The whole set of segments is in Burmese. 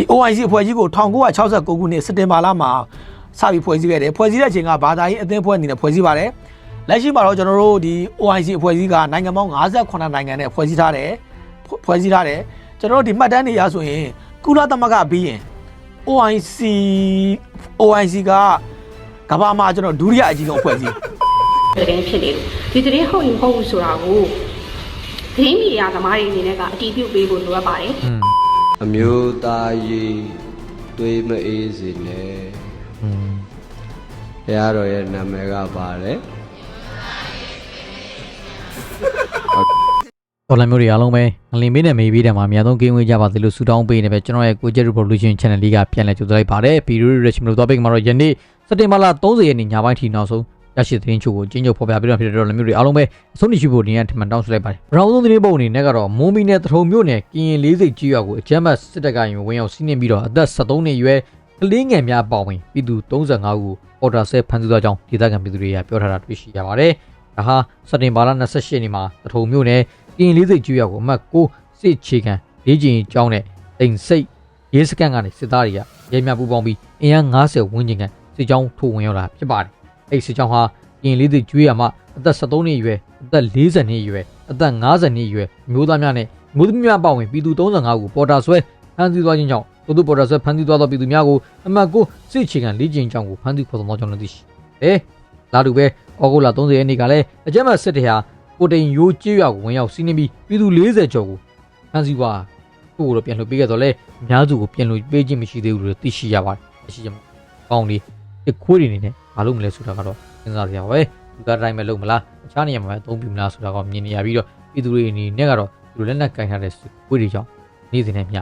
ဒီ OIC အဖွဲ့ကြီးကို1969ခုနှစ်စက်တင်ဘာလမှာစပြီးဖွဲ့စည်းခဲ့တယ်ဖွဲ့စည်းတဲ့အချိန်ကဘာသာရေးအသင်းဖွဲ့အနေနဲ့ဖွဲ့စည်းပါတယ်လက်ရှိမှာတော့ကျွန်တော်တို့ဒီ OIC အဖွဲ့ကြီးကနိုင်ငံပေါင်း58နိုင်ငံနဲ့ဖွဲ့စည်းထားတယ်ဖွဲ့ဖွဲ့စည်းထားတယ်ကျွန်တော်တို့ဒီမှတ်တမ်းတွေရဆိုရင်ကုလသမဂ္ဂပြီးရင် OIC OIC ကကမ္ဘာမှာကျွန်တော်ဒုတိယအကြီးဆုံးအဖွဲ့အစည်းသတင်းဖြစ်နေလို့ဒီသတင်းဟုတ်ရင်မဟုတ်ဘူးဆိုတာကိုသတင်းမီဒီယာသမားတွေအနေနဲ့ကအတည်ပြုပေးဖို့လိုအပ်ပါတယ် အမျိုးသားရေးတွေးမအေးစေနဲ့ဘုရားတော်ရဲ့နာမည်ကပါတယ်တော်လမျိုးတွေအားလုံးပဲငလင်မေးနဲ့မေးပြီးတယ်မှာအများဆုံးဂိမ်းဝင်ကြပါသေးလို့ဆုတောင်းပေးနေပဲကျွန်တော်ရဲ့ကိုကျက် revolution channel လေးကပြန်လည်ကြိုဆိုလိုက်ပါတယ်ဗီဒီယိုရချင်လို့တော့ပိတ်မှာတော့ယနေ့စက်တင်ဘာလ30ရက်နေ့ညပိုင်းထိနောက်ဆုံး ရရှိသတင်းချို့ကိုကျင်းချုပ်ဖော်ပြပြီးတော့ဖြစ်တဲ့တော်လမျိုးတွေအားလုံးပဲအဆုံးထိရှိဖို့နေရာထမှန်တောင်းဆိုလိုက်ပါတယ်ပထမဆုံးသတင်းပုံအနေနဲ့ကတော့မွန်ဘီနဲ့တထုံမြို့နယ်ကရင်လေးစိတ်ကြီးရွာကိုအကြမ်းဖက်စစ်တပ်ကရင်ဝင်ရောက်စီးနင်းပြီးတော့အသက်73နှစ်အရွယ်ကလေးငယ်များအပေါဝင်ပြည်သူ35ဦးကိုအော်ဒါဆဲဖမ်းဆီးသွားကြောင်းဒေသခံပြည်သူတွေကပြောထားတာတွေ့ရှိရပါတယ်ဒါဟာစက်တင်ဘာလ28ရက်နေ့မှာတထုံမြို့နယ်ကရင်လေးစိတ်ကျွေးရကိုအမှတ်6စစ်ချေခံလေးကျင်ကျောင်းနဲ့တိမ်စိတ်ရေးစကန်ကနေစစ်သားတွေကရဲမြပူပေါင်းပြီးအင်အား90ဝန်းကျင်ခန့်စစ်ကြောင်းထိုးဝင်ရောက်လာဖြစ်ပါတယ်။ အဲ့ဒီစစ်ကြောင်းဟာကရင်လေးစိတ်ကျွေးရမှာအသက်73နှစ်အရွယ်အသက်40နှစ်အရွယ်အသက်50နှစ်အရွယ်မျိုးသားများနဲ့မျိုးသမီးများပါဝင်ပြည်သူ35ဦးပေါ်တာဆွဲဖမ်းဆီးသွားခြင်းကြောင့်သူတို့ပေါ်တာဆွဲဖမ်းဆီးသွားသောပြည်သူများကိုအမှတ်6စစ်ချေခံလေးကျင်ကျောင်းကိုဖမ်းဆီးခေါ်ဆောင်သွားကြောင်းလည်းသိရှိတယ်။လာတူပဲဩဂုတ်လ30ရက်နေ့ကလည်းအကြမ်းဖက်စစ်တပ်ဟာကိုတိန်ရိုးကျေးရွာကိုဝင်ရောက်စီးနင်းပြီးပြည်သူ40ကျော်ကိုဖမ်းဆီးသွားသူ့ကိုတော့ပြန်လွှတ်ပေးခဲ့တော့လဲအများစုကိုပြန်လွှတ်ပေးခြင်းမရှိသေးဘူးလို့သိရှိရပါတယ်သိရှိကြမှာကောင်းလေးဒီခွေးတွေနေနဲ့ မလုပ်မလဲဆိုတာကတော့စဉ်းစားကြရပါပဲသူကတိုင်းပဲလုပ်မလားအခြားနေရာမှာပဲအသုံးပြုမလားဆိုတာကမြင်နေရပြီးတော့ပြည်သူတွေအနေနဲ့ကတော့ဒီလိုလက်နက်ကင်ထားတဲ့ခွေးတွေကြောင့်နေ့စဉ်နဲ့မျှ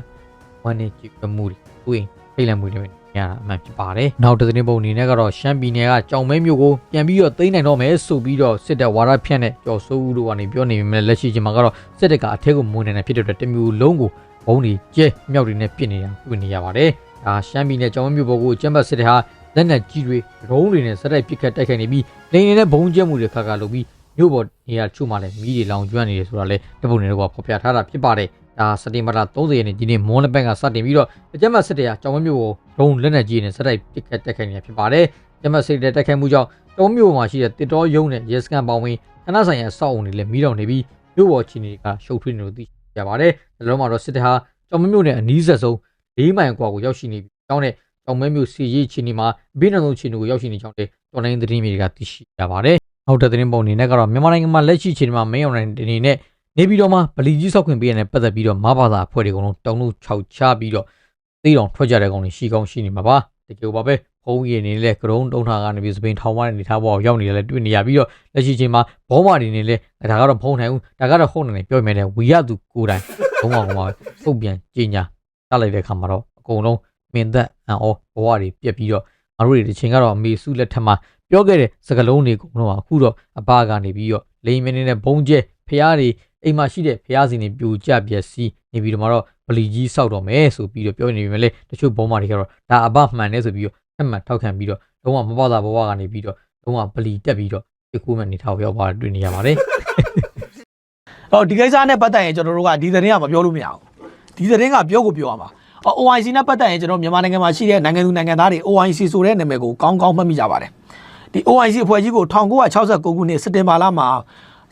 ဝမ်းနေကြည့်မှုတွေကိုယ်ထိတ်လန့်မှုတွေရတာအမှန်ဖြစ်ပါတယ်။နောက်တစ်သတင်းပုံအနေနဲ့ကတော့ရှမ်းပြည်နယ်ကကြောင်မဲမျိုးကိုပြန်ပြီးတော့သိမ်းနိုင်တော့မယ်ဆိုပြီးတော့စစ်တပ်ဝါဒဖြန့်တဲ့ကျော်စိုးဦးတို့ကနေပြောနေပေမဲ့လက်ရှိချိန်မှာကတော့စစ်တပ်ကအထက်ကိုမွေးနေတဲ့ဖြစ်တဲ့အတွက်တစ်မျိုးလုံးကိုဘုံတွေကျဲမြောက်တွေနဲ့ပြစ်နေတာတွေ့နေရပါတယ်။ဒါရှမ်းပြည်နယ်ကြောင်မဲမျိုးပေါ်ကိုကျမ်းပတ်စစ်တပ်ဟာ လက်နက်ကြီးတွေဒရုန်းတွေနဲ့စက်တိုက်ပစ်ခတ်တိုက်ခိုက်နေပြီးနေနေနဲ့ဘုံကျဲမှုတွေခါခါလုပ်ပြီးမြို့ပေါ်နေရာချို့မှာလည်းမီးတွေလောင်ကျွမ်းနေတယ်ဆိုတာလည်းတပုတ်နေတော့ဖော်ပြထားတာဖြစ်ပါတယ်။ဒါစက်တင်ဘာလ30ရက်နေ့ဒီနေ့မွန်းလပက်ကစတင်ပြီးတော့အကြမ်းဖက်စစ်တပ်ကကြောင်မမျိုးကိုဒုံလက်နက်ကြီးနဲ့စက်တိုက်ပစ်ခတ်တိုက်ခိုက်နေတာဖြစ်ပါတယ်။အကြမ်းဖက်စစ်တပ်တိုက်ခိုက်မှုကြောင့်တောမျိုးမှာရှိတဲ့တစ်တော်ရုံးနဲ့ရဲစခန်းပေါင်းဝင်ခဏဆိုင်ရာအဆောက်အုံတွေလည်းမီးတောင်နေပြီးမြို့ပေါ်ချီနေကရှုပ်ထွေးနေလို့သိရပါတယ်။ဒါလုံးမှာတော့စစ်တပ်ဟာကြောင်မမျိုးနဲ့အနီးဆက်ဆုံး၄မိုင်ကွာကိုရောက်ရှိနေပြီးကြောင်းနဲ့ ကြောင်မဲမျိုးစီရေးချီနေမှာဘေးနောက်ဆုံးချီနေကိုရောက်ရှိနေကြောင်းလည်းတော်လိုင်းသတင်းမြေတွေကသိရှိရပါတယ်။နောက်တဲ့သတင်းပုံအနေနဲ့ကတော့မြန်မာနိုင်ငံမှာလက်ရှိချိန်မှာမင်းအောင်နိုင်အနေနဲ့နေပြီးတော့မှဗလီကြီးဆောက်ခွင့်ပေးရတဲ့ပတ်သက်ပြီးတော့မဘာသာအဖွဲ့တွေအကုန်လုံးတောင်းလို့ခြောက်ချပြီးတော့သိတော်ထွက်ကြတဲ့ကောင်တွေရှိကောင်းရှိနေမှာပါတကယ်ပါပဲဘုံကြီးအနေနဲ့လည်းကရုံးတုံးထားကနေပြီးစပိန်ထောင်မတဲ့နေထားပေါ်ရောက်နေတယ်လည်းတွေ့နေရပြီးတော့လက်ရှိချိန်မှာဘောမာတွေနေလည်းဒါကတော့ဖုံနိုင်ဘူးဒါကတော့ဟုတ်နေတယ်ပြောမြင်တယ်ဝီရသူကိုယ်တိုင်ဘုံမှာကောင်မှာပုတ်ပြန်ကြင်ညာတလိုက်တဲ့ခါမှာတော့အကုန်လုံး မင်းသက်အံ့ဩဘဝတွေပြက်ပြီးတော့ငါတို့တွေဒီချိန်ကတော့အမေစုလက်ထက်မှာပြောခဲ့တဲ့စကလုံးတွေကုန်တော့အခုတော့အဘကနေပြီးတော့လိန်မင်းနဲ့ဘုံကျဲဖျားတွေအိမ်မှာရှိတဲ့ဖျားစင်တွေပြိုကျပျက်စီးနေပြီးတော့မှတော့ဗလီကြီးစောက်တော့မယ်ဆိုပြီးတော့ပြောနေပြီမဲ့လေတချို့ဘုံမာတွေကတော့ဒါအဘမှန်တယ်ဆိုပြီးတော့အမှန်ထောက်ခံပြီးတော့လုံးဝမပေါတာဘဝကနေပြီးတော့လုံးဝဗလီတက်ပြီးတော့ဒီကူမဲ့နေထောက်ရောက်သွားတွေ့နေရပါတယ်။အော်ဒီကိစ္စနဲ့ပတ်သက်ရင်ကျွန်တော်တို့ကဒီသတင်းကမပြောလို့မရဘူး။ဒီသတင်းကပြောကိုပြောရမှာ။အော် OIC နဲ့ပတ်သက်ရင်ကျွန်တော်မြန်မာနိုင်ငံမှာရှိတဲ့နိုင်ငံသူနိုင်ငံသားတွေ OIC ဆိုတဲ့နာမည်ကိုကောင်းကောင်းမှတ်မိကြပါတယ်။ဒီ OIC အဖွဲ့ကြီးကို1969ခုနှစ်စက်တင်ဘာလမှာ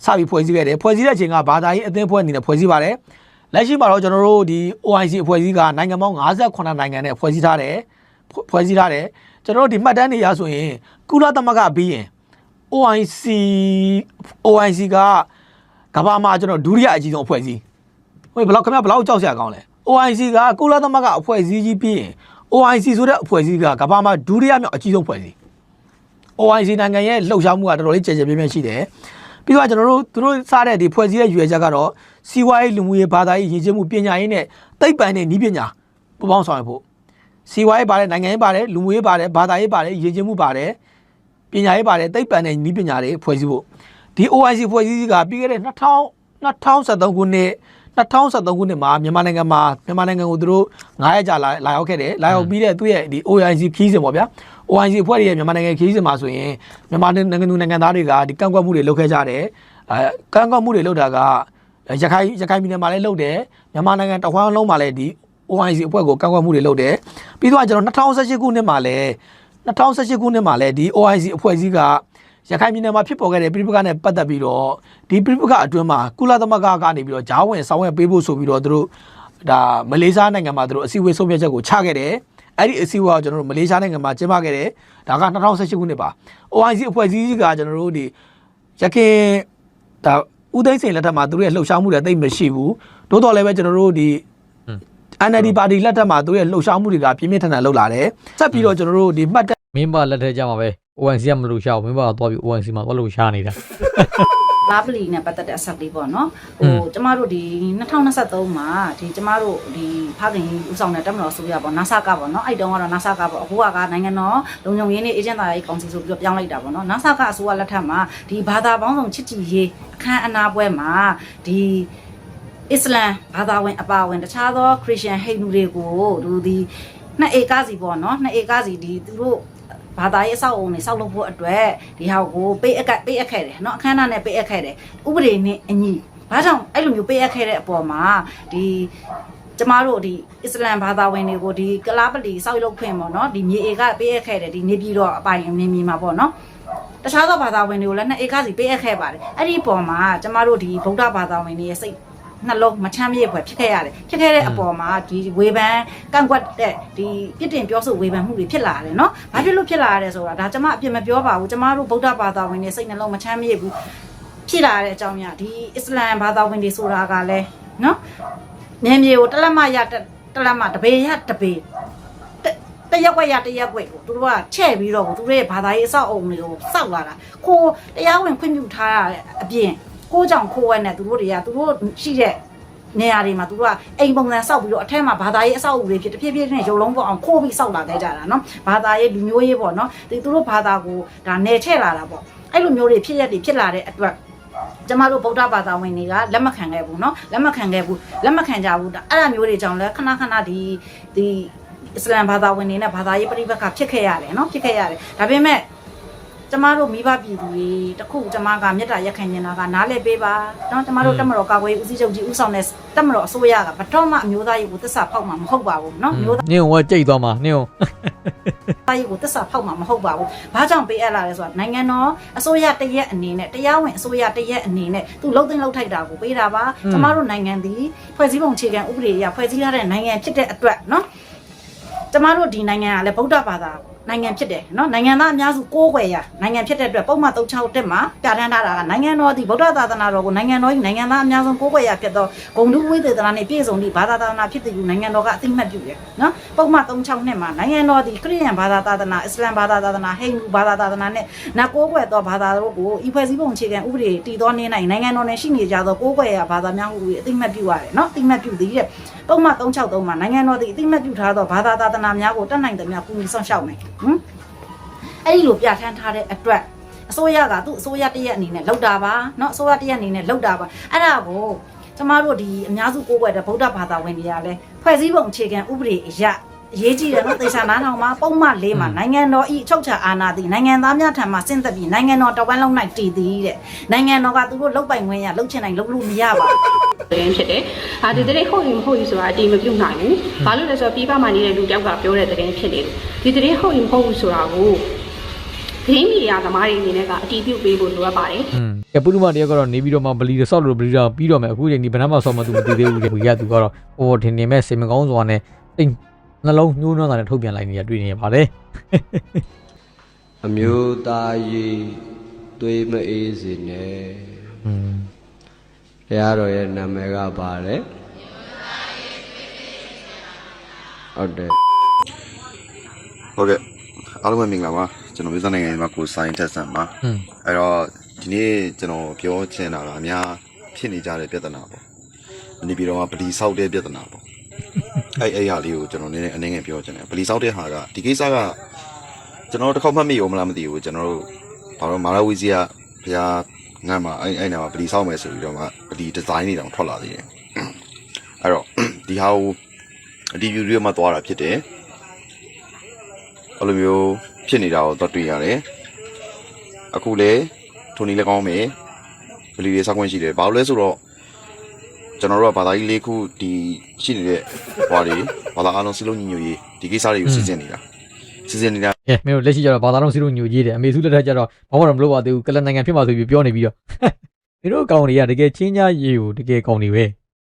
စပြီးဖွဲ့စည်းခဲ့တယ်။ဖွဲ့စည်းတဲ့အချိန်ကဘာသာရေးအသင်းဖွဲ့အနေနဲ့ဖွဲ့စည်းပါတယ်။လက်ရှိမှာတော့ကျွန်တော်တို့ဒီ OIC အဖွဲ့ကြီးကနိုင်ငံပေါင်း58နိုင်ငံနဲ့ဖွဲ့စည်းထားတယ်။ဖွဲ့စည်းထားတယ်။ကျွန်တော်တို့ဒီမှတ်တမ်းတွေရဆိုရင်ကုလသမဂ္ဂပြီးရင် OIC OIC ကကမ္ဘာမှာကျွန်တော်ဒုတိယအကြီးဆုံးအဖွဲ့အစည်းဟိုဘယ်လောက်ခင်ဗျာဘယ်လောက်ကြောက်စရာကောင်းလဲ OIC ကကုလသမဂ္ဂအဖွဲ့အစည်းကြီးပြီးရင် OIC ဆိုတဲ့အဖွဲ့အစည်းကကမ္ဘာမှာဒုတိယမြောက်အကြီးဆုံးအဖွဲ့အစည်း OIC နိုင်ငံရဲ့လှုပ်ရှားမှုကတော်တော်လေးကြည်ကြည်ပြည့်ပြည့်ရှိတယ်ပြီးတော့ကျွန်တော်တို့သူတို့စတဲ့ဒီဖွဲ့စည်းရဲ့ရွေချက်ကတော့စီးပွားရေးလူမှုရေးဘာသာရေးရည်ကျမှုပညာရေးနဲ့သိပ္ပံနဲ့ဤပညာပူးပေါင်းဆောင်ရွက်ဖို့စီးပွားရေးပါတယ်နိုင်ငံရေးပါတယ်လူမှုရေးပါတယ်ဘာသာရေးပါတယ်ရည်ကျမှုပါတယ်ပညာရေးပါတယ်သိပ္ပံနဲ့ဤပညာတွေဖွဲ့စည်းဖို့ဒီ OIC ဖွဲ့စည်းကပြီးခဲ့တဲ့2000 2013ခုနှစ် 2013ခုနှစ်မှာမြန်မာနိုင်ငံမှာမြန်မာနိုင်ငံကိုသူတို့9ရက်ကြာလာလာရောက်ခဲ့တယ်လာရောက်ပြီးတဲ့သူ့ရဲ့ဒီ OIC ခီးစဉ်ပေါ့ဗျာ OIC အဖွဲ့ရဲ့မြန်မာနိုင်ငံခီးစဉ်မှာဆိုရင်မြန်မာနိုင်ငံသူနိုင်ငံသားတွေကဒီကန့်ကွက်မှုတွေလုပ်ခဲ့ကြတယ်အဲကန့်ကွက်မှုတွေလုပ်တာကရခိုင်ရခိုင်ပြည်နယ်မှာလည်းလုပ်တယ်မြန်မာနိုင်ငံတဝန်းလုံးမှာလည်းဒီ OIC အဖွဲ့ကိုကောက်ကွက်မှုတွေလုပ်တယ်ပြီးတော့ကျွန်တော်2018ခုနှစ်မှာလည်း2018ခုနှစ်မှာလည်းဒီ OIC အဖွဲ့အစည်းက ရခိုင်ပြည်နယ်မှာဖြစ်ပေါ်ခဲ့တဲ့ပြည်ပကနဲ့ပတ်သက်ပြီးတော့ဒီပြည်ပကအတွင်းမှာကုလသမဂ္ဂကနေပြီးတော့ဂျားဝင်ဆောင်ရွက်ပေးဖို့ဆိုပြီးတော့သူတို့ဒါမလေးရှားနိုင်ငံမှာသူတို့အစည်းအဝေးဆုံးဖြတ်ချက်ကိုချခဲ့တယ်အဲ့ဒီအစည်းအဝေးကကျွန်တော်တို့မလေးရှားနိုင်ငံမှာကျင်းပခဲ့တယ်ဒါက2018ခုနှစ်ပါ OIC အဖွဲ့အစည်းကကျွန်တော်တို့ဒီရခိုင်ဒါဦးသိန်းစိန်လက်ထက်မှာသူတို့ရဲ့လှုပ်ရှားမှုတွေတိတ်မရှိဘူးတိုးတော်လည်းပဲကျွန်တော်တို့ဒီ NLD ပါတီလက်ထက်မှာသူတို့ရဲ့လှုပ်ရှားမှုတွေကပြင်းပြင်းထန်ထန်လုပ်လာတယ်ဆက်ပြီးတော့ကျွန်တော်တို့ဒီမှတ်တမ်းမင်းပါလက်ထက်ကြမှာပဲ ONC ကမလို့ရှာဘူးမင်းပါတော့ပြီး ONC မှာတော့လို့ရှာနေတာလာပလီနဲ့ပတ်သက်တဲ့အဆက်လေးပေါ့နော်ဟอืိုมကျမတို့ဒီ2023မှာဒီကျမတို့ဒီဖခင်ကြီးဦးဆောင်တဲ့တက်မတော်ဆိုရပေါ့ NASA ကပေါ့နော်အဲ့တုန်းကတော့ NASA ကပေါ့အခုကကနိုင်ငံတော်လုံခြုံရေးနဲ့အေဂျင့်သားရေးကောင်စီဆိုပြီးတော့ပြောင်းလိုက်တာပေါ့နော် NASA ကအစိုးရလက်ထက်မှာဒီဘာသာပေါင်းစုံချစ်ကြည်ရေးအခမ်းအနားပွဲမှာဒီအစ္စလမ်ဘာသာဝင်အပါအဝင်တခြားသောခရစ်ယာန်ဟိန္ဒူတွေကိုသူဒီနှစ်ဧကစီပေါ့နော်နှစ်ဧကစီဒီသူတို့ ဘာသာရေးအဆောက်အုံတွေဆောက်လုပ်ဖို့အတွက်ဒီဟာကိုပေးအပ်ပေးအပ်ခဲ့တယ်เนาะအခမ်းအနားနဲ့ပေးအပ်ခဲ့တယ်ဥပဒေနဲ့အညီဘာကြောင့်အဲ့လိုမျိုးပေးအပ်ခဲ့တဲ့အပေါ်မှာဒီကျမတို့ဒီအစ္စလမ်ဘာသာဝင်တွေကိုဒီကလားပလီစောက်လုပ်ခွင့်ပေါ့နော်ဒီမြေဧကပေးအပ်ခဲ့တယ်ဒီနေပြည်တော်အပိုင်နေမြေမှာပေါ့နော်တခြားသောဘာသာဝင်တွေကိုလည်းနှစ်ဧကစီပေးအပ်ခဲ့ပါတယ်အဲ့ဒီအပေါ်မှာကျမတို့ဒီဗုဒ္ဓဘာသာဝင်တွေရဲ့စိတ် နှလုံးမချမ်းမြေ့ဖွယ်ဖြစ်ခဲ့ရတယ်ဖြစ်ခဲ့တဲ့အပေါ်မှာဒီဝေဖန်ကန့်ကွက်တဲ့ဒီပြစ်တင်ပြောဆိုဝေဖန်မှုတွေဖြစ်လာတယ်နော်ဘာဖြစ်လို့ဖြစ်လာရတယ်ဆိုတာဒါကျမအပြစ်မပြောပါဘူးကျမတို့ဗုဒ္ဓဘာသာဝင်တွေစိတ်နှလုံးမချမ်းမြေ့ဘူးဖြစ်လာတဲ့အကြောင်းများဒီအစ္စလာမ်ဘာသာဝင်တွေဆိုတာကလည်းနော်မြင်မြေကိုတလက်မရတလက်မတပေရတပေတရက်ွက်ရတရက်ွက်ကိုသူတို့ကချဲ့ပြီးတော့သူတို့ရဲ့ဘာသာရေးအဆောက်အအုံတွေကိုစောက်လာတာကိုတရားဝင်ခွင့်ပြုထားတာအပြင် ကိုကြောင့်ခိုးဝဲနဲ့သူတို့တွေကသူတို့ရှိတဲ့ နေရာတွေမှာသူတို့ကအိမ်ပုံစံစောက်ပြီးတော့အထက်မှာဘာသာရေးအဆောက်အဦတွေဖြစ်တဖြည်းဖြည်းနဲ့ရုံလုံးပေါ်အောင်ခိုးပြီးစောက်လာခဲ့ကြတာနော်ဘာသာရေးလူမျိုးရေးပေါ့နော်ဒီသူတို့ဘာသာကိုဒါနယ်ချဲ့လာတာပေါ့အဲ့လိုမျိုးတွေဖြစ်ရက်တွေဖြစ်လာတဲ့အတွက်ကျမတို့ဗုဒ္ဓဘာသာဝင်တွေကလက်မခံခဲ့ဘူးเนาะလက်မခံခဲ့ဘူးလက်မခံကြဘူးဒါအဲ့လိုမျိုးတွေကြောင့်လဲခဏခဏဒီဒီအစ္စလမ်ဘာသာဝင်တွေနဲ့ဘာသာရေးပြိပက္ခဖြစ်ခဲ့ရတယ်เนาะဖြစ်ခဲ့ရတယ်ဒါပေမဲ့ ကျမတို့မိဘပြည်သူတွေတခုကျမကမေတ္တာရက်ခံနေတာကနားလည်ပေးပါเนาะကျမတို့တက်မတော်ကာကွယ်ဦးစီးချုပ်ကြီးဦးဆောင်တဲ့တက်မတော်အစိုးရကဘတော်မှအမျိုးသားရေးကိုသစ္စာဖောက်မှာမဟုတ်ပါဘူးเนาะအမျိုးသား နင်းကကြိတ်သွားမှာနင်းက ရေးကိုသစ္စာဖောက်မှာမဟုတ်ပါဘူးဘာကြောင့်ပေးအပ်လာလဲဆိုတော့နိုင်ငံတော်အစိုးရတရက်အနေနဲ့တရားဝင်အစိုးရတရက်အနေနဲ့သူလှုပ်သိမ်းလှုပ်ထိုက်တာကိုပေးတာပါကျမတို့နိုင်ငံသည်ဖွဲ့စည်းပုံအခြေခံဥပဒေအရဖွဲ့စည်းထားတဲ့နိုင်ငံဖြစ်တဲ့အတွက်เนาะ ကျမတို့ဒီနိုင်ငံကလည်းဗုဒ္ဓဘာသာ နိုင်ငံဖြစ်တယ်နော်နိုင်ငံသားအများစုကိုးကွယ်ရာနိုင်ငံဖြစ်တဲ့အတွက်ပုံမှန်36တက်မှာပြဋ္ဌာန်းထားတာကနိုင်ငံတော်သည်ဗုဒ္ဓသာသနာတော်ကိုနိုင်ငံတော်၏နိုင်ငံသားအများဆုံးကိုးကွယ်ရာဖြစ်သောဂုဏ်ထူးဝိသေသနာနှင့်ပြည့်စုံသည့်ဘာသာသာသနာဖြစ်သည်ဟုနိုင်ငံတော်ကအသိမှတ်ပြုတယ်နော်ပုံမှန်36နှစ်မှာနိုင်ငံတော်သည်ခရစ်ယာန်ဘာသာသာသနာအစ္စလာမ်ဘာသာသာသနာဟိန္ဒူဘာသာသာသနာနှင့်နတ်ကိုးကွယ်သောဘာသာတို့ကိုဤဖွဲ့စည်းပုံအခြေခံဥပဒေတည်သောနေ့၌နိုင်ငံတော်နှင့်ရှိနေကြသောကိုးကွယ်ရာဘာသာများဟုအသိမှတ်ပြုရတယ်နော်အသိမှတ်ပြုသည်တဲ့ပုံမှန်36 3မှာနိုင်ငံတော်သည်အသိမှတ်ပြုထားသောဘာသာသာသနာများကိုတတ်နိုင်သမျှပူညီဆောင်ရှောက်မယ်ဟမ်အဲ့ဒီလိုပြဋ္ဌာန်းထားတဲ့အတွက်အစိုးရကသူ့အစိုးရတရက်အနေနဲ့လောက်တာပါเนาะအစိုးရတရက်အနေနဲ့လောက်တာပါအဲ့ဒါကိုကျမတို့ဒီအများစုကိုးကွယ်တဲ့ဗုဒ္ဓဘာသာဝင်တွေကလည်းဖွဲ့စည်းပုံအခြေခံဥပဒေအရ အရေးကြီးတယ်နော်သေချာနားထောင်မှာပုံမှန်လေးမှာနိုင်ငံတော်ဤအချုပ်ချာအာဏာသည်နိုင်ငံသားများထံမှဆင့်သက်ပြီးနိုင်ငံတော်တဝမ်းလုံး၌တည်သည်တဲ့နိုင်ငံတော်ကသူတို့လုတ်ပိုင်ခွင့်ရလုတ်ချင်တိုင်းလုတ်လို့မရပါဘူးသတင်းဖြစ်တယ်။ဒါဒီသတင်းဟုတ်ရင်မဟုတ်ဘူးဆိုတာအတိမပြုတ်နိုင်ဘူး။ဘာလို့လဲဆိုတော့ပြည်ပမှာနေတဲ့လူတယောက်ကပြောတဲ့သတင်းဖြစ်နေတယ်။ဒီသတင်းဟုတ်ရင်မဟုတ်ဘူးဆိုတာကိုသတင်းမီဒီယာသမားတွေအနေနဲ့ကအတိပြုတ်ပေးဖို့လိုအပ်ပါတယ်။อืมကပုရုမတယောက်ကတော့နေပြီးတော့မှဗလီဆော့လို့ဗလီတော့ပြီးတော့မယ်အခုချိန်ဒီဘဏ္ဍာမှာဆော့မှသူမသိသေးဘူးလေဘုရားသူကတော့ဟိုထင်နေမဲ့စေမကောင်းစွာနဲ့တိတ် နှလုံးညှိုးနှောတာနဲ့ထုတ်ပြန်လိုက်နေရတွေ့နေရပါတယ် အမျိုးသားရေးသွေးမအေးစေနဲ့ อืม တရားတော်ရဲ့နာမည်ကပါလေဟုတ်တယ် ဟုတ်ကဲ့အားလုံးပဲမင်္ဂလာပါကျွန်တော်မျိုးသားနိုင်ငံမှာကိုစိုင်းတက်ဆန်ပါ อืม အဲ့တော့ဒီနေ့ကျွန်တော်ပြောချင်တာကအများဖြစ်နေကြတဲ့ပြဿနာပေါ့နေပြည်တော်မှာပလီဆောက်တဲ့ပြဿနာပေါ့ အဲ့အဲ့ဟာလေးကိုကျွန်တော်နည်းနည်းအနေငယ်ပြောချင်တယ်ပလီဆောက်တဲ့ဟာကဒီကိစ္စကကျွန်တော်တစ်ခေါက်မှတ်မိရောမလားမသိဘူးကျွန်တော်တို့ဘာလို့မာလာဝီစီကဘုရားငတ်မှာအဲ့အဲ့နေရာမှာပလီဆောက်မယ်ဆိုပြီးတော့မှပလီဒီဇိုင်းတွေတောင်ထွက်လာသေးတယ်အဲ့တော့ဒီဟာကိုအတီးပြူတွေမှာသွားတာဖြစ်တယ်အဲ့လိုမျိုးဖြစ်နေတာကိုတော့တွေ့ရတယ်အခုလေထိုနီလည်းကောင်းမယ်ဘယ်လိုလဲစောက်ခွင့်ရှိတယ်ဘာလို့လဲဆိုတော့ ကျွန်တော်တို့ကဘာသာရေးလေးခုဒီရှိနေတဲ့ဟွာတွေဘာသာအားလုံးစလုံးညီညွတ်ရေးဒီကိစ္စတွေကိုစီစဉ်နေတာစီစဉ်နေတာကဲမင်းတို့လက်ရှိကျတော့ဘာသာတော်စီတို့ညိုကြီးတယ်အမေစုလက်ထက်ကျတော့ဘာမှတော့မလုပ်ပါသေးဘူးကလန်နိုင်ငံဖြစ်မှာဆိုပြီးပြောနေပြီးတော့မင်းတို့ကောင်တွေကတကယ်ချင်းကြားရေကိုတကယ်ကောင်တွေပဲ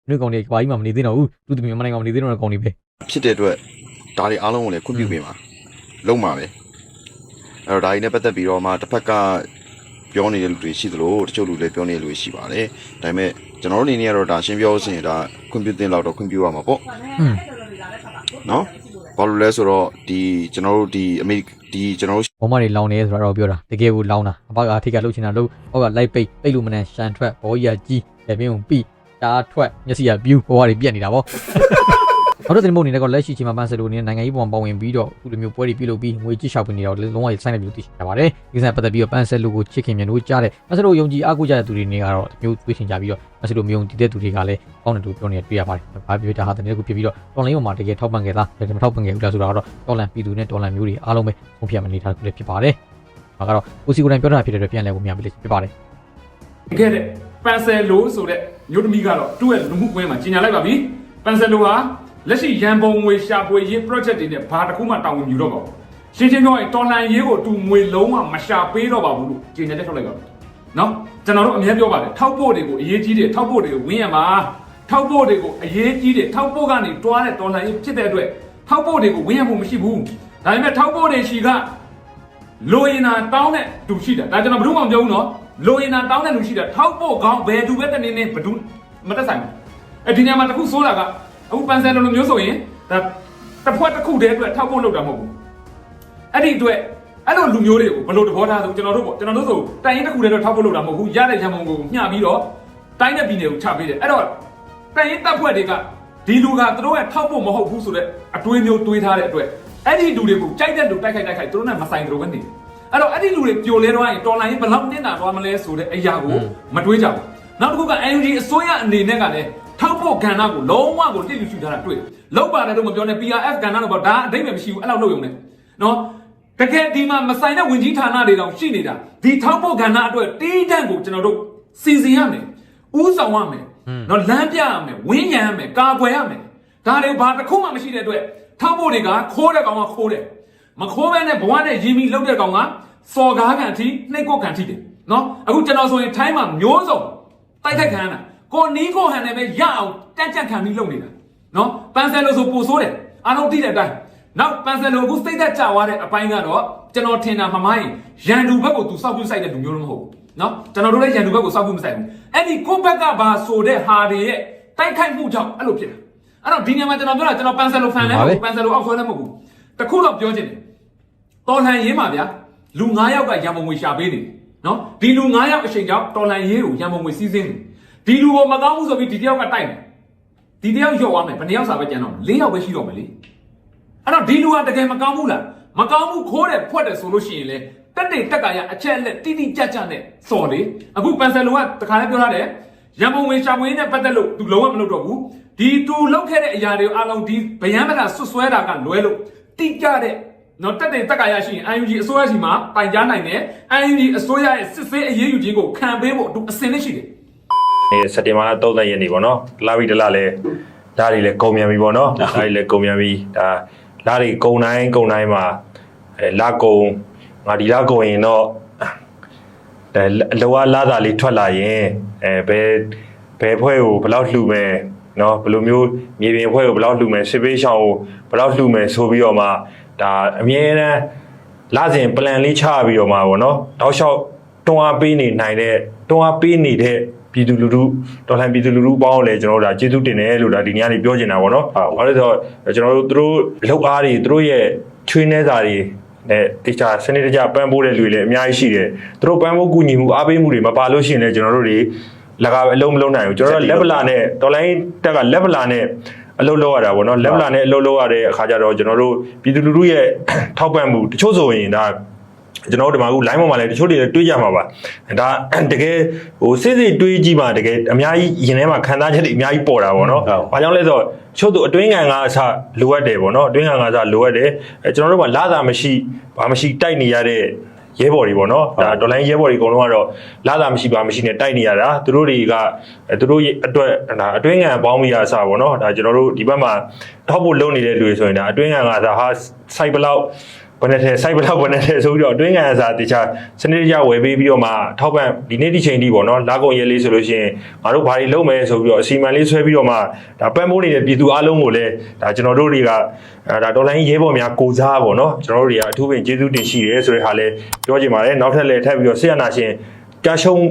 မင်းတို့ကောင်တွေကဘာကြီးမှမနေသေးတော့ဘူးသူတမင်မနိုင်ငံမနေသေးတော့ကောင်တွေပဲဖြစ်တဲ့အတွက်ဒါတွေအားလုံးကိုလည်းခွင့်ပြုပေးပါလုံးပါပဲအဲ့တော့ဒါတွေနဲ့ပတ်သက်ပြီးတော့မှတစ်ဖက်က ပြောနေတဲ့လူတွေရှိသလိုတချို့လူလည်းပြောနေတဲ့လူတွေရှိပါတယ်ဒါပေမဲ့ကျွန်တော်တို့အနေနဲ့ကတော့ဒါရှင်းပြောစင်ဒါခွင့်ပြုတင်လောက်တော့ခွင့်ပြုရမှာပေါ့อืมနော်ဘာလို့လဲဆိုတော့ဒီကျွန်တော်တို့ဒီအမေဒီကျွန်တော်တို့ဘောမတွေလောင်းနေဆိုတော့ပြောတာတကယ်ကိုလောင်းတာအဘကအထိကလှုပ်ချင်တာလှုပ်ဟောကလိုက်ပိတ်ပိတ်လို့မနဲ့ရှန်ထွက်ဘောကြီးကကြီးလက်ပြင်းကိုပြီးတားထွက်မျက်စိက view ဘောတွေပြက်နေတာဗော နောက်တော့တင်မို့အနေနဲ့ကလက်ရှိချိန်မှာပန်းစလိုအနေနဲ့နိုင်ငံရေးပုံပေါဝင်ပြီးတော့အခုလိုမျိုးပွဲတွေပြုလုပ်ပြီးငွေကြည့်ရှောက်ပြီးနေတော့လုံးဝစိုင်းနေပြီးသိရှိကြပါတယ်ဒီကစားပတ်သက်ပြီးတော့ပန်းစလိုကိုချစ်ခင်မြန်လို့ကြားတယ်ပန်းစလိုယုံကြည်အားကိုးကြတဲ့သူတွေနေကတော့မျိုးတွေးချင်ကြပြီးတော့ပန်းစလိုမျိုးတည်တဲ့သူတွေကလည်းကောင်းတဲ့သူပြောနေတွေ့ရပါတယ်ဘာပြောတာဟာတကယ်ကိုဖြစ်ပြီးတော့တော်လိုင်းပေါ်မှာတကယ်ထောက်ပံ့ခဲ့သားတကယ်မထောက်ပံ့ခဲ့ဘူးလားဆိုတော့တော်လန်ပြည်သူနဲ့တော်လန်မျိုးတွေအားလုံးပဲပုံပြမနေတာတစ်ခုလည်းဖြစ်ပါတယ်ဒါကတော့ကိုစီကိုတိုင်းပြောတာဖြစ်တဲ့အတွက်ပြန်လဲကိုမြင်ပြလိမ့်ဖြစ်ပါတယ်ခဲ့တဲ့ပန်ဆယ်လိုဆိုတဲ့မျိုးသမီးကတော့သူ့ရဲ့လူမှုကွင်းမှာကြီးညာလိုက်ပါပြီပန်ဆယ်လိုဟာ လက်ရှိရန်ပုံငွေရှာဖွေရေး project တွေနဲ့ဘာတစ်ခုမှတာဝန်ယူတော့ပါဘူးရှင်းရှင်းပြောရင်တော်လန်ရေးကိုသူငွေလုံးဝမရှာပေးတော့ပါဘူးလို့ကြီးညာချက်ထုတ်လိုက်ပါပြီနော်ကျွန်တော်တို့အများပြောပါတယ်ထောက်ဖို့တွေကိုအရေးကြီးတယ်ထောက်ဖို့တွေကိုဝင်းရမှာထောက်ဖို့တွေကိုအရေးကြီးတယ်ထောက်ဖို့ကနေတွားတဲ့တော်လန်ရေးဖြစ်တဲ့အတွက်ထောက်ဖို့တွေကိုဝင်းရမှုမရှိဘူးဒါပေမဲ့ထောက်ဖို့တွေရှိကလိုရင်နာတောင်းတဲ့လူရှိတယ်ဒါကျွန်တော်ဘယ်သူမှမပြောဘူးနော်လိုရင်နာတောင်းတဲ့လူရှိတယ်ထောက်ဖို့ကောင်းဘယ်သူပဲတနေနေဘယ်သူမတက်ဆိုင်ဘူးအဲဒီညမှာတစ်ခုစိုးတာက အခုပန်ဆယ်လိုလိုမျိုးဆိုရင်ဒါတစ်ဖွဲ့တစ်ခုတည်းအတွက်ထောက်ဖို့လုပ်တာမဟုတ်ဘူးအဲ့ဒီအတွက်အဲ့လိုလူမျိုးတွေကိုဘယ်လိုတဘောထားဆိုကျွန်တော်တို့ပေါ့ကျွန်တော်တို့ဆိုတိုင်ရင်တစ်ခုတည်းတော့ထောက်ဖို့လုပ်တာမဟုတ်ဘူးရတဲ့ရံပုံကိုမျှပြီးတော့တိုင်းတဲ့ပြည်နယ်ကိုချပေးတယ်အဲ့တော့တိုင်ရင်တပ်ဖွဲ့တွေကဒီလူကသူတို့ရဲ့ထောက်ဖို့မဟုတ်ဘူးဆိုတော့အတွေးမျိုးတွေးထားတဲ့အတွက်အဲ့ဒီလူတွေကိုကြိုက်တဲ့လူတိုက်ခိုက်တိုက်ခိုက်သူတို့နဲ့မဆိုင်သူတို့ပဲနေတယ်အဲ့တော့အဲ့ဒီလူတွေပြိုလဲတော့ရင်တော်လိုင်းဘယ်လောက်နစ်နာသွားမလဲဆိုတဲ့အရာကိုမတွေးကြဘူးနောက်တစ်ခုက NUG အစိုးရအနေနဲ့ကလည်း ထောက်ဖို့ကဏ္ဍကိုလုံးဝကိုတည်ယူရှိထားတာတွေ့တယ်လောက်ပါတယ်တော့မပြောနဲ့ PRF ကဏ္ဍတော့ပေါ့ဒါအတိတ်ပဲမရှိဘူးအဲ့လောက်လုပ်ရုံနဲ့နော်တကယ်ဒီမှာမဆိုင်တဲ့ဝင်ကြီးဌာနတွေတောင်ရှိနေတာဒီထောက်ဖို့ကဏ္ဍအတွက်တီးတန့်ကိုကျွန်တော်တို့စီစဉ်ရမယ်ဥဆောင်ရမယ်နော်လမ်းပြရမယ်ဝင်းရံရမယ်ကာကွယ်ရမယ်ဒါတွေဘာတစ်ခုမှမရှိတဲ့အတွက်ထောက်ဖို့တွေကခိုးတဲ့ကောင်ကခိုးတယ်မခိုးပဲနဲ့ဘဝနဲ့ရင်းပြီးလောက်တဲ့ကောင်ကစော်ကားကန်ထိနှိတ်ကိုကန်ထိတယ်နော်အခုကျွန်တော်ဆိုရင်ထိုင်းမှာမျိုးစုံတိုက်ခိုက်ခံရတာ ကိုနီးကိုဟန်နဲ့ပဲရအောင်တက်ကြက်ခံပြီးလုပ်နေတာနော်ပန်ဆယ်လိုဆိုပိုဆိုးတယ်အားလုံးသိတဲ့အတိုင်းနောက်ပန်ဆယ်လိုအခုစိတ်သက်ကြွားတဲ့အပိုင်းကတော့ကျွန်တော်ထင်တာမမိုင်းရန်သူဘက်ကိုသူစောက်ပြဆိုင်တဲ့လူမျိုးလို့မဟုတ်ဘူးနော်ကျွန်တော်တို့လည်းရန်သူဘက်ကိုစောက်ပြမဆိုင်ဘူးအဲ့ဒီကိုယ့်ဘက်ကဘာဆိုတဲ့ဟာတွေရဲ့တိုက်ခိုက်မှုကြောင့်အဲ့လိုဖြစ်တာအဲ့တော့ဒီနေရာမှာကျွန်တော်ပြောတာကျွန်တော်ပန်ဆယ်လိုဖန်လည်းမဟုတ်ဘူးပန်ဆယ်လိုအောက်ဆွဲလည်းမဟုတ်ဘူးတခုတော့ပြောချင်တယ်တော်လှန်ရေးမှာဗျာလူ9ယောက်ကရံပုံငွေရှာပေးနေတယ်နော်ဒီလူ9ယောက်အချိန်ကြောင့်တော်လှန်ရေးကိုရံပုံငွေစီးစင်းတယ် ဒီလူကိုမကောင်းဘူးဆိုပြီးဒီတယောက်ကတိုက်တယ်ဒီတယောက်ရော့သွားမယ်ဘယ်နှယောက်စာပဲကျန်တော့၄ယောက်ပဲရှိတော့မယ်လေအဲ့တော့ဒီလူကတကယ်မကောင်းဘူးလားမကောင်းဘူးခိုးတယ်ဖွက်တယ်ဆိုလို့ရှိရင်လေတက်တိတ်တက်ကာရအချက်အလက်တိတိကြကြနဲ့စော်လေအခုပန်ဆယ်လုံကတခါလည်းပြောထားတယ်ရံပုံငွေရှာငွေနဲ့ပတ်သက်လို့သူလုံးဝမလုပ်တော့ဘူးဒီသူလောက်ခဲ့တဲ့အရာတွေအားလုံးဒီဗယံမတာဆွဆွဲတာကလွဲလို့တိကျတဲ့နော်တက်တဲ့တက်ကရရှိရင် UNG အစိုးရစီမှာတိုင်ကြားနိုင်တယ် UNG အစိုးရရဲ့စစ်ဆေးအရေးယူခြင်းကိုခံပေးဖို့အစင်နဲ့ရှိတယ် အဲစက်တင်ဘာလ30ရက်နေ့ပေါ့နော်လာပြီတလားလဲဓာတ်တွေလည်းကုန်မြန်ပြီပေါ့နော်ဓာတ်တွေလည်းကုန်မြန်ပြီဒါဓာတ်တွေကုန်တိုင်းကုန်တိုင်းမှာအဲလာကုန်ငါဒီလာကုန်ရင်တော့အဲလောကလာတာလေးထွက်လာရင်အဲဘယ်ဘယ်ဖွဲ့ကိုဘယ်လောက်လှူမယ်နော်ဘယ်လိုမျိုးမြေပြင်ဖွဲ့ကိုဘယ်လောက်လှူမယ်စစ်ပေးရှောင်းကိုဘယ်လောက်လှူမယ်ဆိုပြီးတော့မှဒါအမြဲတမ်းလာစဉ် plan လေးချပြီးတော့မှပေါ့နော်တောက်လျှောက်တွန်းအားပေးနေနိုင်တဲ့တွန်းအားပေးနေတဲ့ ပြည်သူလူထုတော်လှန်ပြည်သူလူထုပေါင်းလည်းကျွန်တော်တို့ဒါကျေးဇူးတင်တယ်လို့ဒါဒီနေ့ကနေပြောချင်တာပေါ့နော်။ဘာလို့လဲဆိုတော့ကျွန်တော်တို့သူတို့လောက်အားတွေသူတို့ရဲ့ချွေးနှဲစာတွေနဲ့တခြားစနစ်တကျပန်းပိုးတဲ့လူတွေလည်းအများကြီးရှိတယ်။သူတို့ပန်းပိုးကူညီမှုအားပေးမှုတွေမပါလို့ရှိရင်လည်းကျွန်တော်တို့တွေလကားပဲအလုံးမလုံးနိုင်ဘူး။ကျွန်တော်တို့လက်ဗလာနဲ့တော်လိုင်းတက်ကလက်ဗလာနဲ့အလုပ်လုပ်ရတာပေါ့နော်လက်ဗလာနဲ့အလုပ်လုပ်ရတဲ့အခါကျတော့ကျွန်တော်တို့ပြည်သူလူထုရဲ့ထောက်ပံ့မှုတချို့ဆိုရင်ဒါ ကျွန်တော်တို့ဒီမှာအခု line ပေါ်မှာလည်းတချို့တွေလည်းတွေးကြမှာပါဒါတကယ်ဟိုစိစိတွေးကြည့်မှတကယ်အများကြီးရင်ထဲမှာခံစားချက်တွေအများကြီးပေါ်တာပေါ့နော်။ဘာကြောင့်လဲဆိုတော့ချို့သူအတွင်းခံကအစလိုအပ်တယ်ပေါ့နော်အတွင်းခံကအစလိုအပ်တယ်အဲကျွန်တော်တို့ကလာတာမရှိဘာမရှိတိုက်နေရတဲ့ရဲဘော်တွေပေါ့နော်ဒါဒေါ်လိုင်းရဲဘော်တွေအကုန်လုံးကတော့လာတာမရှိပါမရှိနဲ့တိုက်နေရတာသူတို့တွေကအဲသူတို့ရဲ့အတွက်ဒါအတွင်းငံပေါင်းမိရအစားပေါ့နော်ဒါကျွန်တော်တို့ဒီဘက်မှာထောက်ဖို့လုပ်နေတဲ့လူတွေဆိုရင်ဒါအတွင်းငံကဒါဟာစိုက်ဘလောက် ဘယ်နဲ့ထဲစိုက်ဘလောက်ဘယ်နဲ့ထဲဆိုပြီးတော့အတွင်းငံအစားတခြားစနစ်တကျဝယ်ပေးပြီးတော့မှထောက်ပံ့ဒီနေ့ဒီချိန်ထိပေါ့နော်လာကုန်ရဲလေးဆိုလို့ရှိရင်ငါတို့ဘာတွေလုပ်မယ်ဆိုပြီးတော့အစီအမံလေးဆွဲပြီးတော့မှဒါပံ့ပိုးနေတဲ့ပြည်သူအလုံးကိုလည်းဒါကျွန်တော်တို့တွေကအဲဒါဒေါ်လာရင်းရဲဘော်များကိုစားပေါ့နော်ကျွန်တော်တို့တွေကအထူးပင်ကျေးဇူးတင်ရှိတယ်ဆိုတဲ့ဟာလည်းပြောချင်ပါတယ်နောက်ထပ်လည်းထပ်ပြီးတော့ဆေးရနာရှင်ကြားရှုံး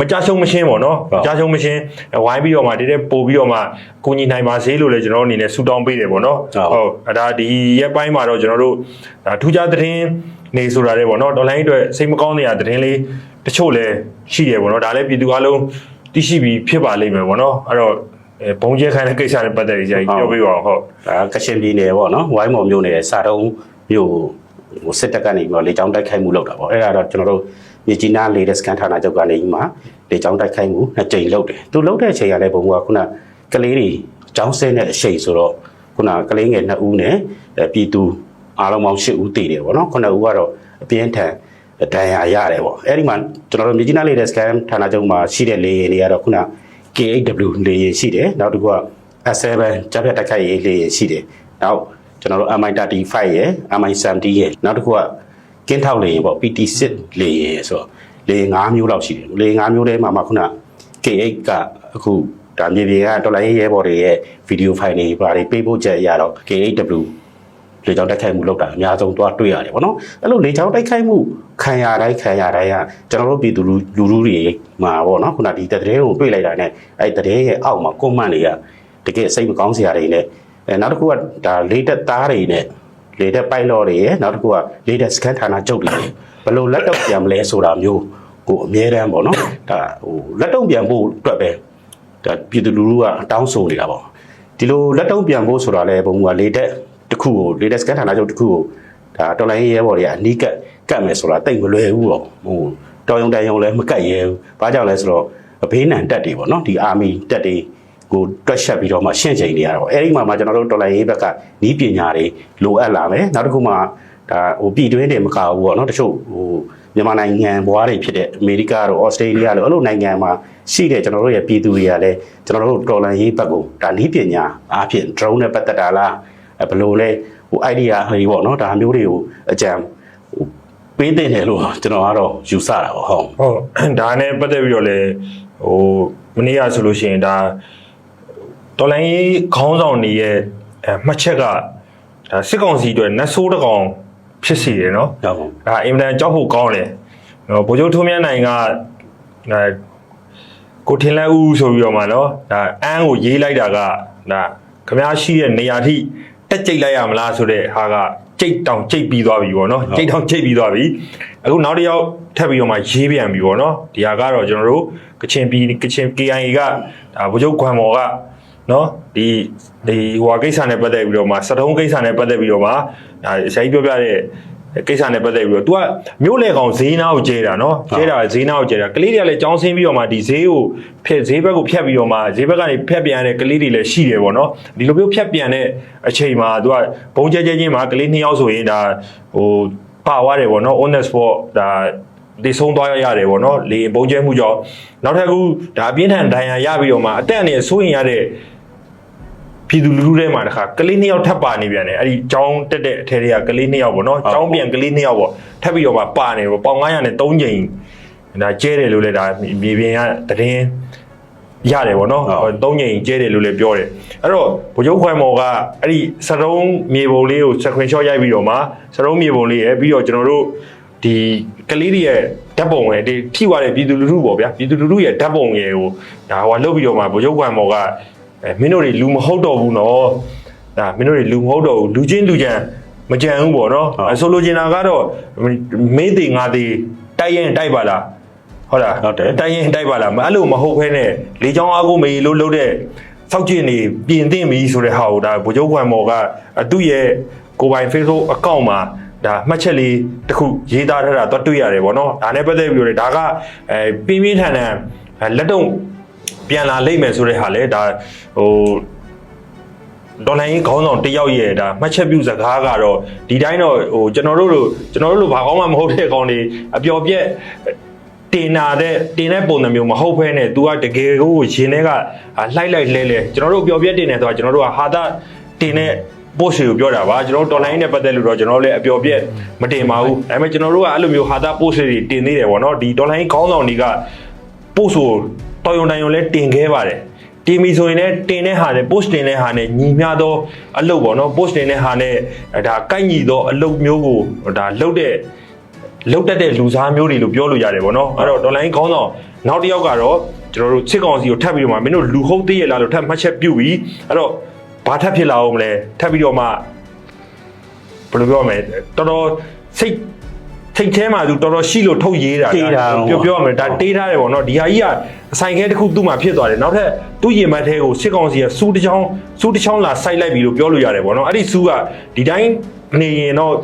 မကြားရှုံးမရှင်းပေါ့နော်ကြားရှုံးမရှင်းဝိုင်းပြီးတော့မှဒီတဲ့ပို့ပြီးတော့မှကိုညီနိုင်ပါစေလို့လည်းကျွန်တော်တို့အနေနဲ့ဆူတောင်းပေးတယ်ပေါ့နော်ဟုတ်အဲ့ဒါဒီရက်ပိုင်းမှာတော့ကျွန်တော်တို့ဒါထူးခြားသတင်းနေဆိုတာလေပေါ့နော်ဒေါ်လာရင်းအတွက်စိတ်မကောင်းတဲ့သတင်းလေးတချို့လည်းရှိတယ်ပေါ့နော်ဒါလည်းပြည်သူအလုံးသိရှိပြီးဖြစ်ပါလိမ့်မယ်ပေါ့နော်အဲ့တော့အဲဘုံကျဲခိုင်းတဲ့ကိစ္စနဲ့ပတ်သက်ပြီးကြာကြီးပြောပြပါအောင်ဟုတ်ဒါကချင်ပြည်နယ်ပေါ့နော်ဝိုင်းမော်မြို့နယ်စာတုံးမြို့ဟိုစစ်တပ်ကနေပြီးတော့လေကြောင်းတိုက်ခိုက်မှုလုပ်တာပေါ့အဲ့ဒါတော့ကျွန်တော်တို့ မြေကြီးနားလေတဲ့စကန်ဌာနချုပ်ကနေမှလေကြောင်းတိုက်ခိုက်မှုနှစ်ကြိမ်လုပ်တယ်သူလုပ်တဲ့အချိန်ကလည်းဘုံကခုနကလေးတွေကျောင်းဆဲတဲ့အချိန်ဆိုတော့ခုနကလေးငယ်2ဦးနဲ့အဲပြည်သူအားလုံးပေါင်း8ဦးတည်တယ်ပေါ့နော်ခုနဦးကတော့အပြင်းထန်ဒဏ်ရာရတယ်ပေါ့အဲ့ဒီမှာကျွန်တော်တို့မြေကြီးနားလေတဲ့စကန်ဌာနချုပ်မှာရှိတဲ့လေယာဉ်တွေကတော့ခုန KHW လေယာဉ်ရှိတယ်နောက်တစ်ခုက S7 ဂျပက်တက်ခိုက်ရေးလေယာဉ်ရှိတယ်နောက်ကျွန်တော်တို့ MI35 ရယ် MI70 ရယ်နောက်တစ်ခုက ကင်းထောက်လေယာဉ်ပေါ့ PT6 လေယာဉ်ဆိုတော့လေယာဉ်၅မျိုးလောက်ရှိတယ်လေယာဉ်၅မျိုးထဲမှာမှခုန K8 ကအခုဒါမြေပြင်ကဒေါ်လာရေးရဲဘော်တွေရဲ့ဗီဒီယိုဖိုင်တွေပါတွေပေးဖို့ချက်အရတော့ K8W လေကြောင်းတိုက်ခိုက်မှုလုပ်တာအများဆုံးသွားတွေ့ရတယ်ဗောနော်အဲ့လိုလေကြောင်းတိုက်ခိုက်မှုခံရတိုင်းခံရတိုင်းကကျွန်တော်တို့ပြည်သူလူလူလူတွေမှာဗောနော်ခုနဒီတဲ့တဲ့ကိုတွေ့လိုက်တာနဲ့အဲ့တဲ့ရဲ့အောက်မှာကွန်မန့်တွေကတကယ်စိတ်မကောင်းစရာတွေနဲ့အဲနောက်တစ်ခုကဒါလေတက်သားတွေနဲ့ လေတက်ပိုက်လော့တွေရဲ့နောက်တစ်ခုကလေတက်စကန်ဌာနကျုပ်တွေဘယ်လိုလက်တော့ပြန်မလဲဆိုတာမျိုးကိုအမြဲတမ်းဗောနော်ဒါဟိုလက်တော့ပြန်ဖို့အတွက်ပဲဒါပြည်သူလူထုကတောင်းဆိုနေတာဗောဒီလိုလက်တုံးပြန်ဖို့ဆိုတာလဲဘုံကလေတက်တစ်ခုကိုလေတက်စကန်ဌာနချုပ်တစ်ခုကိုဒါတော်လိုင်းရဲဘော်တွေကအနီးကပ်ကတ်မယ်ဆိုတာတိတ်မလွယ်ဘူးတော့ဟိုတော်ရုံတန်ရုံလည်းမကတ်ရဲဘူး။ဘာကြောင့်လဲဆိုတော့ဘေးနံတက်တွေပေါ့နော်ဒီအာမီတက်တွေ ကိုတွက်ချက်ပြီးတော့မှရှင့်ချိန်နေရတော့အဲ့ဒီမှာမှကျွန်တော်တို့တော်လိုင်းရေးဘက်ကနီးပညာတွေလိုအပ်လာမယ်နောက်တစ်ခုမှဒါဟိုပြည်တွင်းတွေမကဘူးပေါ့နော်တချို့ဟိုမြန်မာနိုင်ငံဘွားတွေဖြစ်တဲ့အမေရိကတို့ဩစတြေးလျတို့အဲ့လိုနိုင်ငံမှာရှိတဲ့ကျွန်တော်တို့ရဲ့ပြည်သူတွေကလည်းကျွန်တော်တို့တော်လန်ရေးဘက်ကိုဒါနီးပညာအားဖြင့် drone နဲ့ပတ်သက်တာလားအဲ့ဘယ်လိုလဲဟို idea ဟိပေါ့နော်ဒါမျိုးတွေကိုအကြံဟိုပေးတဲ့တယ်လို့ကျွန်တော်ကတော့ယူဆတာပေါ့ဟုတ်ဟုတ်ဒါနဲ့ပတ်သက်ပြီးတော့လေဟိုမနေ့ကဆိုလို့ရှိရင်ဒါ တော်လိုင်းရေးခေါင်းဆောင်တွေရဲ့အဲမှတ်ချက်ကဒါစစ်ကောင်စီအတွက်နတ်ဆိုးတစ်ကောင်ဖြစ်စီတယ်နော်ဟုတ်ပါဘူးဒါအင်မတန်ကြောက်ဖို့ကောင်းတယ်နော်ဗိုလ်ချုပ်ထွန်းမြတ်နိုင်ကဒါကိုထင်လဲဦးဆိုပြီးတော့မှနော်ဒါအန်းကိုရေးလိုက်တာကဒါခမားရှိတဲ့နေရာထိတက်ကြိတ်လိုက်ရမလားဆိုတဲ့ဟာကကြိတ်တောင်ကြိတ်ပြီးသွားပြီပေါ့နော်ကြိတ်တောင်ကြိတ်ပြီးသွားပြီအခုနောက်တစ်ယောက်ထပ်ပြီးတော့မှရေးပြန်ပြီပေါ့နော်ဒီဟာကတော့ကျွန်တော်တို့ကချင်ပြည်ကချင် KIA ကဒါဗိုလ်ချုပ်ခွန်မော်က နော်ဒီဒီဟိုဟာကိစ္စနဲ့ပတ်သက်ပြီးတော့မှစတုံးကိစ္စနဲ့ပတ်သက်ပြီးတော့မှဒါဆရာကြီးပြောပြတဲ့ကိစ္စနဲ့ပတ်သက်ပြီးတော့ तू ကမြို့လေကောင်ဈေးနာကိုကျဲတာနော်ကျဲတာဈေးနာကိုကျဲတာကလေးတွေကလည်းကြောင်းဆင်းပြီးတော့မှဒီဈေးကိုဖျက်ဈေးဘက်ကိုဖျက်ပြီးတော့မှဈေးဘက်ကနေဖျက်ပြန်တဲ့ကလေးတွေလည်းရှိတယ်ပေါ့နော်ဒီလိုမျိုးဖျက်ပြန်တဲ့အချိန်မှာ तू ကဘုံကျဲကျဲချင်းမှာကလေးနှစ်ယောက်ဆိုရင်ဒါဟိုပါသွားတယ်ပေါ့နော် on the spot ဒါဒီဆုံးသွားရတယ်ပေါ့နော်လေဘုံကျဲမှုကြောင့်နောက်ထပ်ခုဒါအပြင်းထန်ဒဏ်ရာရပြီးတော့မှအတက်အနေဆိုရင်ရတဲ့ ပြည်သူလူထုထဲမှာတခါကလေးနှစ်ယောက်ထပ်ပါနေပြန်တယ်အဲ့ဒီចောင်းတက်တဲ့အထဲတွေကကလေးနှစ်ယောက်ပေါ့နော်ចောင်းပြန်ကလေးနှစ်ယောက်ပေါ့ထပ်ပြီးတော့မှပါနေပေါ့ပေါင်900နဲ့3ချိန်ဒါကျဲတယ်လို့လည်းဒါမြေပြင်ကသတင်းရတယ်ပေါ့နော်ဟုတ်3ချိန်ကျဲတယ်လို့လည်းပြောတယ်အဲ့တော့ဗိုလ်ချုပ်ခွဲမော်ကအဲ့ဒီစတုံးမြေပုံလေးကို screenshot ရိုက်ပြီးတော့မှစတုံးမြေပုံလေးရယ်ပြီးတော့ကျွန်တော်တို့ဒီကလေးတွေရဲ့ဓာတ်ပုံရဲ့ဒီထိသွားတဲ့ပြည်သူလူထုပေါ့ဗျာပြည်သူလူထုရဲ့ဓာတ်ပုံရဲ့ကိုဒါဟိုကလုတ်ပြီးတော့မှဗိုလ်ချုပ်ခွဲမော်က အဲမင်းတို့တွေလူမဟုတ်တော့ဘူးနော်ဒါမင်းတို့တွေလူမဟုတ်တော့ဘူးလူချင်းလူချမ်းမကြံဘူးပေါ့နော်ဟုတ်အဲဆိုလိုချင်တာကတော့မင်းသေးငါသေးတိုက်ရင်တိုက်ပါလားဟုတ်လားဟုတ်တယ်တိုက်ရင်တိုက်ပါလားမအဲ့လိုမဟုတ်ခဲနဲ့လေချောင်းအားကိုမေလို့လုပ်တဲ့စောက်ကျင်နေပြင်သင့်ပြီဆိုတဲ့ဟာကိုဒါဗိုလ်ချုပ်ခွန်မော်ကအသူ့ရဲ့ကိုယ်ပိုင် Facebook account မှာဒါမှတ်ချက်လေးတစ်ခုရေးသားထားတာတော့တွေ့ရတယ်ဗောနော်ဒါနဲ့ပတ်သက်ပြီးတော့လေဒါကအဲပြင်းပြင်းထန်ထန်အဲလက်တော့ ပြန်လာလိမ့်မယ်ဆိုတဲ့ဟာလေဒါဟိုဒေါ်လာရင်းခေါင်းဆောင်တစ်ယောက်ရဲ့ဒါမှတ်ချက်ပြုစကားကတော့ဒီတိုင်းတော့ဟိုကျွန်တော်တို့လိုကျွန်တော်တို့လိုဘာကောင်းမှမဟုတ်တဲ့ကောင်တွေအပျော်ပြက်တင်နာတဲ့တင်တဲ့ပုံစံမျိုးမဟုတ်ဘဲနဲ့ तू ကတကယ်ကိုရင်ထဲကလှိုက်လိုက်လဲလဲကျွန်တော်တို့အပျော်ပြက်တင်နေတော့ကျွန်တော်တို့ကဟာတာတင်တဲ့ post ကိုပြောတာပါကျွန်တော်တို့ online နဲ့ပတ်သက်လို့တော့ကျွန်တော်တို့လည်းအပျော်ပြက်မတင်ပါဘူးဒါပေမဲ့ကျွန်တော်တို့ကအဲ့လိုမျိုးဟာတာ post တွေတင်သေးတယ်ဗောနော်ဒီ online ခေါင်းဆောင်တွေက post ကိုတော်ရုံတန်ရုံလဲတင်ခဲ့ပါတယ်တင်ပြီဆိုရင်လည်းတင်တဲ့ဟာနဲ့ post တင်တဲ့ဟာနဲ့ညီမျှသောအလုပ်ပေါ့နော် post တင်တဲ့ဟာနဲ့ဒါကိုက်ညီသောအလုပ်မျိုးကိုဒါလုပ်တဲ့လုပ်တတ်တဲ့လူစားမျိုးတွေလို့ပြောလို့ရတယ်ပေါ့နော်အဲ့တော့ online ခေါင်းဆောင်နောက်တစ်ယောက်ကတော့ကျွန်တော်တို့စစ်ကောင်စီကိုထပ်ပြီးတော့မှမင်းတို့လူဟုတ်သေးရလားလို့ထပ်မှတ်ချက်ပြုပြီးအဲ့တော့ဘာထပ်ဖြစ်လာအောင်မလဲထပ်ပြီးတော့မှဘယ်လိုပြောရမလဲတော်တော်စိတ် ထိတ်ထဲမှာသူတော်တော်ရှိလို့ထုတ်ရေးတာတေးတာပြောပြောရမယ်ဒါတေးထားတယ်ပေါ့နော်ဒီဟာကြီးကအဆိုင်ခဲတစ်ခုသူ့မှာဖြစ်သွားတယ်နောက်ထပ်သူ့ရင်မတ်ထဲကိုစစ်ကောင်စီကစူးတစ်ချောင်းစူးတစ်ချောင်းလာစိုက်လိုက်ပြီလို့ပြောလို့ရတယ်ပေါ့နော်အဲ့ဒီစူးကဒီတိုင်းနေရင်တော့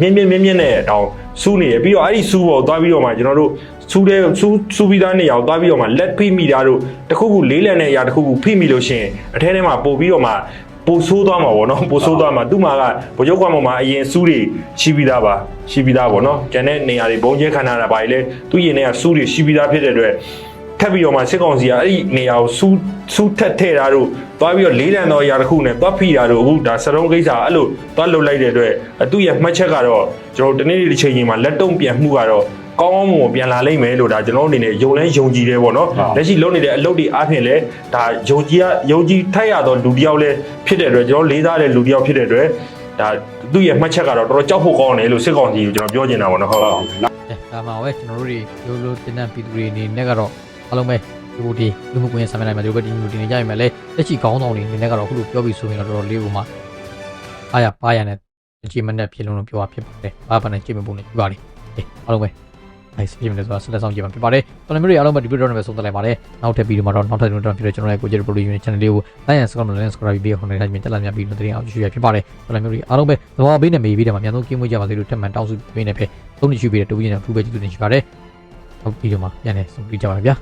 မြင်းမြင်းမြင်းမြင်းနဲ့တောင်စူးနေတယ်ပြီးတော့အဲ့ဒီစူးပေါ်သွားပြီးတော့မှကျွန်တော်တို့စူးတဲ့စူးစူးပြီးသားနေရာကိုသွားပြီးတော့မှလက်ဖိမိတာတို့တခုခုလေးလံတဲ့အရာတခုခုဖိမိလို့ရှိရင်အထဲထဲမှာပို့ပြီးတော့မှ ပိုဆိုးသွားမှာပေါ့နော်ပိုဆိုးသွားမှာသူ့မှာကဘရုပ်ကွာမှာအရင်စူးတွေရှိပြီးသားပါရှိပြီးသားပေါ့နော်ကျန်တဲ့နေရာတွေဘုံကျဲခန္ဓာတာပါလေသူ့ရင်ထဲကစူးတွေရှိပြီးသားဖြစ်တဲ့အတွက်ထပ်ပြီးတော့မှစစ်ကောင်စီကအဲ့ဒီနေရာကိုစူးစူးထက်ထဲတာတို့သွားပြီးတော့လေးလံတော်အရာတစ်ခုနဲ့သွားဖိတာတို့အခုဒါစရုံးကိစ္စအဲ့လိုသွားလှုပ်လိုက်တဲ့အတွက်သူ့ရဲ့မှတ်ချက်ကတော့ကျွန်တော်တနေ့ဒီချိန်ကြီးမှာလက်တုံပြန်မှုကတော့ ကောင်းကောင်းမွန်မွန်ပြန်လာလိမ့်မယ်လို့ဒါကျွန်တော်အနေနဲ့ယုံလဲယုံကြည်တယ်ပေါ့နော်လက်ရှိလုပ်နေတဲ့အလုပ်တွေအားဖြင့်လဲဒါယုံကြည်ရယုံကြည်ထိုက်ရတော့လူတစ်ယောက်လဲဖြစ်တဲ့အတွက်ကျွန်တော်လေးစားတဲ့လူတစ်ယောက်ဖြစ်တဲ့အတွက်ဒါသူ့ရဲ့မှတ်ချက်ကတော့တော်တော်ကြောက်ဖို့ကောင်းတယ်လို့စစ်ကောင်စီကိုကျွန်တော်ပြောချင်တာပေါ့နော်ဟုတ်ဟုတ်အဲဒါမှပဲကျွန်တော်တို့တွေရိုးရိုးတင်တဲ့ပြည်သူတွေအနေနဲ့ကတော့အားလုံးပဲဒီလိုဒီလူမှုကွန်ရက်ဆာမန်တိုင်းမှာဒီလိုပဲဒီလိုတင်နေကြရမယ်လေလက်ရှိကောင်းဆောင်တွေအနေနဲ့ကတော့အခုလိုပြောပြီးဆိုရင်တော့တော်တော်လေးကိုမှအားရပါရနဲ့အချိန်မနဲ့ပြေလုံးလို့ပြောရဖြစ်ပါတယ်ဘာဘာနဲ့ချိန်မပုံနဲ့ပြပါလိမ့်အားလုံးပဲ အဲ့စပြင်းလို့ဆိုတာဆက်လက်ဆောင်ကြည့်မှာဖြစ်ပါတယ်တော်လည်းမျိုးတွေအားလုံးပဲဒီဗီဒီယိုတော့ပဲဆုံးသက်လိုက်ပါတယ်နောက်ထပ်ဗီဒီယိုမှာတော့နောက်ထပ်ကျွန်တော်ဖြစ်တဲ့ကျွန်တော်ရဲ့ကိုကြည့်ပရိုဒီယူနီ channel လေးကို like and subscribe နဲ့ subscribe ပြီးခေါင်းနဲ့ထားမြင်တက်လာမြပြီးတော့တင်အောင်ကြည့်ရဖြစ်ပါတယ်တော်လည်းမျိုးတွေအားလုံးပဲသဘာဝဘေးနဲ့မေးပြီးတယ်မှာအများဆုံးကင်းမွေးကြပါစေလို့ထပ်မံတောင်းဆိုပေးနေဖက်သုံးနှစ်ရှိပြီးတဲ့တူပြီးတဲ့ထူးပဲကြည့်လို့နေရှိပါတယ်ဟုတ်ပြီးတော့မှပြန်လဲဆုံးပြကြပါဗျာ